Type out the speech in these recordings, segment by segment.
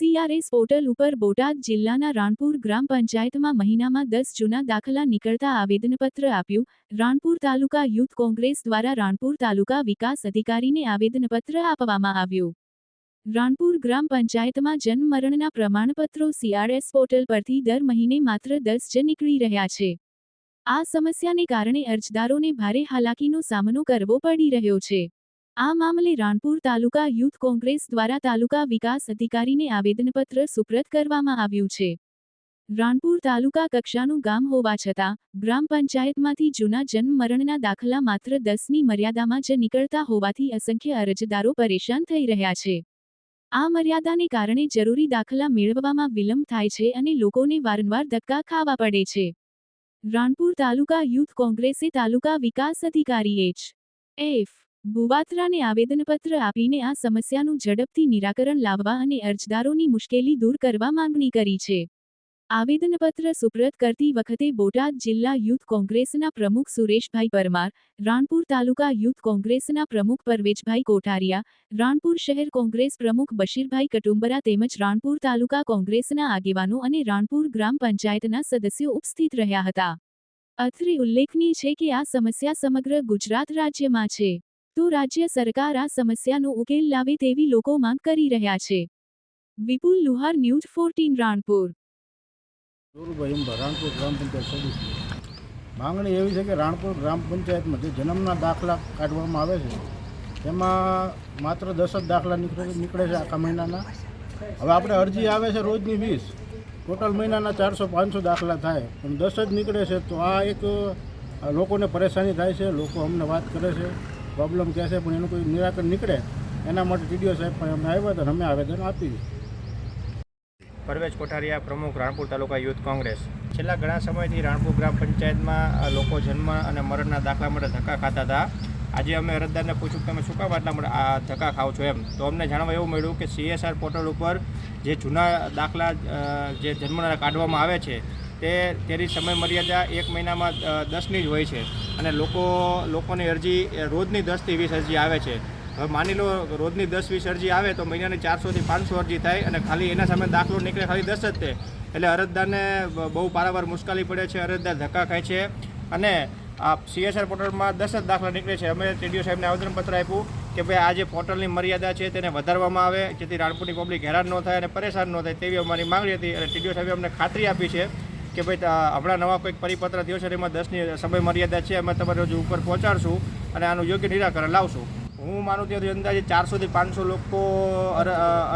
CRS portal ઉપર બોટાદ જિલ્લાના રાણપુર ગ્રામ પંચાયતમાં મહિનામાં દસ જૂના દાખલા નીકળતા આવેદનપત્ર આપ્યું. રાણપુર તાલુકા યુથ કોંગ્રેસ દ્વારા રાણપુર તાલુકા વિકાસ અધિકારીને આવેદનપત્ર આપવામાં આવ્યું. રાણપુર ગ્રામ પંચાયતમાં જન્મ મરણના પ્રમાણપત્રો સીઆરએસ પોર્ટલ પરથી દર મહિને માત્ર દસ જ નીકળી રહ્યા છે. આ સમસ્યાને કારણે અરજદારોને ભારે હાલાકીનો સામનો કરવો પડી રહ્યો છે. આ મામલે રાણપુર તાલુકા યુથ કોંગ્રેસ દ્વારા તાલુકા વિકાસ અધિકારીને આવેદનપત્ર સુપ્રત કરવામાં આવ્યું છે. રાણપુર તાલુકા કક્ષાનું ગામ હોવા છતાં, ગ્રામ પંચાયતમાંથી જૂના જન્મ મરણના દાખલા માત્ર દસની મર્યાદામાં જ નીકળતા હોવાથી અસંખ્ય અરજદારો પરેશાન થઈ રહ્યા છે. આ મર્યાદાને કારણે જરૂરી દાખલા મેળવવામાં વિલંબ થાય છે અને લોકોને વારંવાર ધક્કા ખાવા પડે છે. રાણપુર તાલુકા યુથ કોંગ્રેસે તાલુકા વિકાસ અધિકારી એચ. એફ. ભુવાત્રાને આવેદનપત્ર આપીને આ સમસ્યાનું ઝડપથી નિરાકરણ લાવવા અને અરજદારોની મુશ્કેલી દૂર કરવા માંગણી કરી છે. આવેદનપત્ર સુપ્રત કરતી વખતે બોટાદ જિલ્લા યુથ કોંગ્રેસના પ્રમુખ સુરેશભાઈ પરમાર, રાણપુર તાલુકા યુથ કોંગ્રેસના પ્રમુખ પરવેજભાઈ કોઠારિયા, રાણપુર શહેર કોંગ્રેસ પ્રમુખ બશીરભાઈ કટુંબરા તેમજ રાણપુર તાલુકા કોંગ્રેસના આગેવાનો અને રાણપુર ગ્રામ પંચાયતના સદસ્યો ઉપસ્થિત રહ્યા હતા. અત્રે ઉલ્લેખનીય છે કે આ સમસ્યા સમગ્ર ગુજરાત રાજ્યમાં છે. તો રાજ્ય સરકાર આ સમસ્યાનો ઉકેલ લાવે તેવી લોકો માંગ કરી રહ્યા છે. Vipul Luhar news fourteen Ranpur. Ranpur ગ્રામ માંગણી એવી છે કે રાણપુર ગ્રામ પંચાયતમાં જે જન્મના દાખલા કાઢવામાં આવે છે. તેમાં માત્ર દસ જ દાખલા નીકળે નીકળે છે આખા મહિનાના. હવે આપણે અરજી આવે છે રોજની વીસ. ટોટલ મહિનાના ચારસો પાંચસો દાખલા થાય. પણ દસ જ નીકળે છે તો આ એક લોકોને પરેશાની થાય છે. લોકો અમને વાત કરે છે. પ્રોબ્લેમ કહે છે, પણ એનું કોઈ નિરાકરણ નીકળે. એના માટે ટીડીઓ સાહેબ પણ અમે આવ્યા હતા અમે આવેદન આપી. પરવેજ કોઠારિયા પ્રમુખ, રાણપુર તાલુકા યુથ કોંગ્રેસ. છેલ્લા ઘણા સમયથી રાણપુર ગ્રામ પંચાયતમાં લોકો જન્મ અને મરણના દાખલા માટે ધક્કા ખાતા હતા. આજે અમે અરજદારને પૂછ્યું કે તમે શું કામ આટલા માટે, આ, ધક્કા ખાવ છો એમ. તો અમને જાણવા એવું મળ્યું કે સીએસઆર પોર્ટલ ઉપર જે જૂના દાખલા જે જન્મના કાઢવામાં આવે છે તે તેની સમય મર્યાદા એક મહિનામાં દસની જ હોય છે. અને લોકો, લોકોની અરજી રોજની દસથી વીસ અરજી આવે છે. હવે માની લો રોજની દસ વીસ અરજી આવે તો મહિનાની ચારસોથી પાંચસો અરજી થાય અને ખાલી એના સામે દાખલો નીકળે ખાલી દસ જ તે. એટલે અરજદારને બહુ પારાવાર મુશ્કેલી પડે છે, અરજદાર ધક્કા ખાય છે. અને આ સીએસઆર પોર્ટલમાં દસ જ દાખલા નીકળે છે. અમે ટીડીઓ સાહેબને આવેદનપત્ર આપ્યું કે ભાઈ આ જે પોર્ટલની મર્યાદા છે તેને વધારવામાં આવે, જેથી રાણપુરની પબ્લિક હેરાન ન થાય અને પરેશાન ન થાય તેવી અમારી માંગણી હતી અને ટીડીઓ સાહેબે અમને ખાતરી આપી છે. કે ભાઈ હમણાં નવા કોઈક પરિપત્ર થયો છે, એમાં દસની સમય મર્યાદા છે, અમે તમારે હજુ ઉપર પહોંચાડશું અને આનું યોગ્ય નિરાકરણ લાવશું. હું માનું ત્યાં અંદાજે ચારસોથી પાંચસો લોકો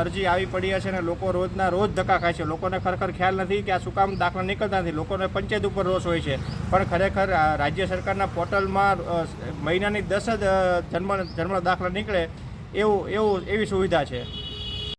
અરજી આવી પડી છે અને લોકો રોજના રોજ ધક્કા ખાય છે. લોકોને ખરેખર ખ્યાલ નથી કે આ શું કામ દાખલા નીકળતા નથી. લોકોને પંચાયત ઉપર રોષ હોય છે. પણ ખરેખર રાજ્ય સરકારના પોર્ટલમાં મહિનાની દસ જ જન્મ જન્મ દાખલા નીકળે એવું એવું, એવી સુવિધા છે.